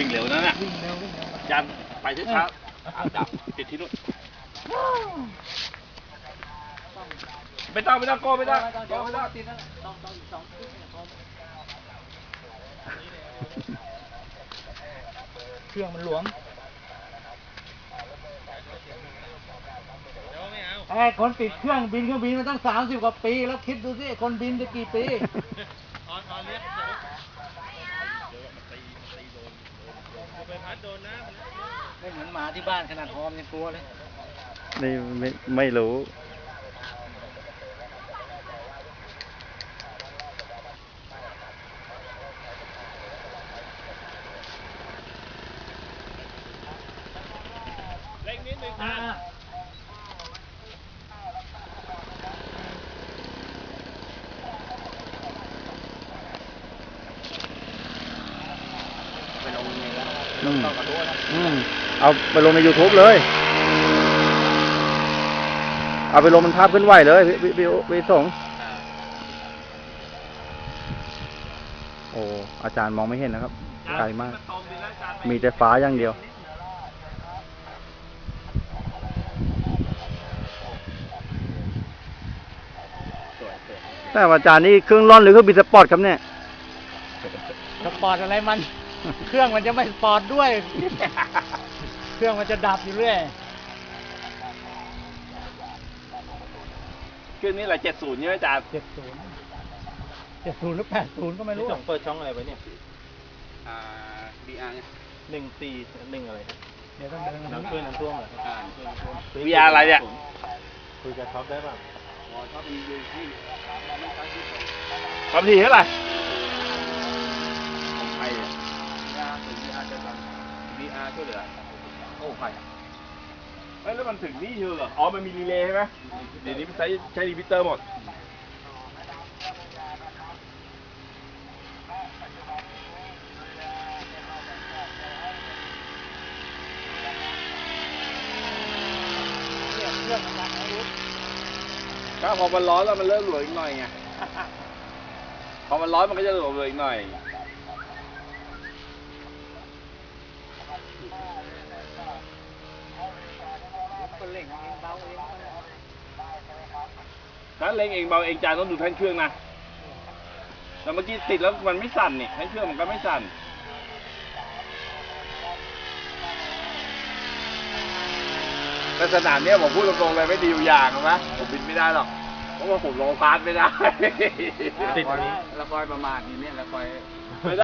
ิ่งเร็วนะน่ะยันไปช้าๆอ้าดับติดที่นู่นไม่ต้องไม่ต้องโก้ไม่ต้องโก้ไม่ต้องเครื่องมันหลวมไอ้คนติดเครื่องบินเครื่องบินมาตั้งสามสิบกว่าปี แล้วคิดดูสิคนบินจะกี่ปี ไม่เหมือนหมาที่บ้านขนาดหอมยังกลัวเลย นี่ไม่ไม่รู้อ่า อืมอืมเอาไปลงใน YouTube เลย เอาไปลงมันภาพขึ้นไหวเลยพี่พี่พี่พี่สงโอ้อาจารย์มองไม่เห็นนะครับ ไกลมาก มีแต่ฟ้าอย่างเดียวแต่ว่าอาจารย์นี่เครื่องร่อนหรือเครื่องบินสปอร์ตครับเนี่ย สปอร์ตอะไรมัน เครื่องมันจะไม่สปอร์ตด้วย เครื่องมันจะดับอยู่เรื่อย เครื่องนี้แหละเจ็ดศูนย์ใช่ไหมอาจารย์เจ็ดศูนย์เจ็ดศูนย์หรือแปดศูนย์ก็ไม่รู้ช่องเปิดช่องอะไรไว้เนี่ยอ่า BR เนี่ยหนึ่งสี่หนึ่งอะไรครับเดี๋ยวต้องเดินน้ำช่วยน้ำท่วมเหรออ่า VR อะไรเนี่ยคุยกับท็อปได้ป่ะความถี่เท่าไหร่ของใครเนี่ย VR ช่วยเหลือ โอ้ใครเอ้ยแล้วมันถึงนี่เชียวเหรออ๋อ มันมีรีเลย์ใช่ไหมเดี๋ยวนี้มันใช้ใช้รีพิเตอร์หมดก็พอมันร้อนแล้วมันเริ่มเหลืออีกหน่อยไง พอมันร้อนมันก็จะเหลือเหลือ อีกหน่อยถ้าเล็งเองเบาเองจานต้องดูแท่นเครื่องนะแต่เมื่อกี้ติดแล้วมันไม่สั่นนี่แท่นเครื่องมันก็ไม่สั่นแต่สนามเนี้ยผมพูดตรงๆเลยไม่ดีอยู่อย่างนะผมบินไม่ได้หรอกเพราะว่าผมลงพาร์ทไม่ได้ติดตรงนี้ละคอยประมาทนี่เนี่ยละคอย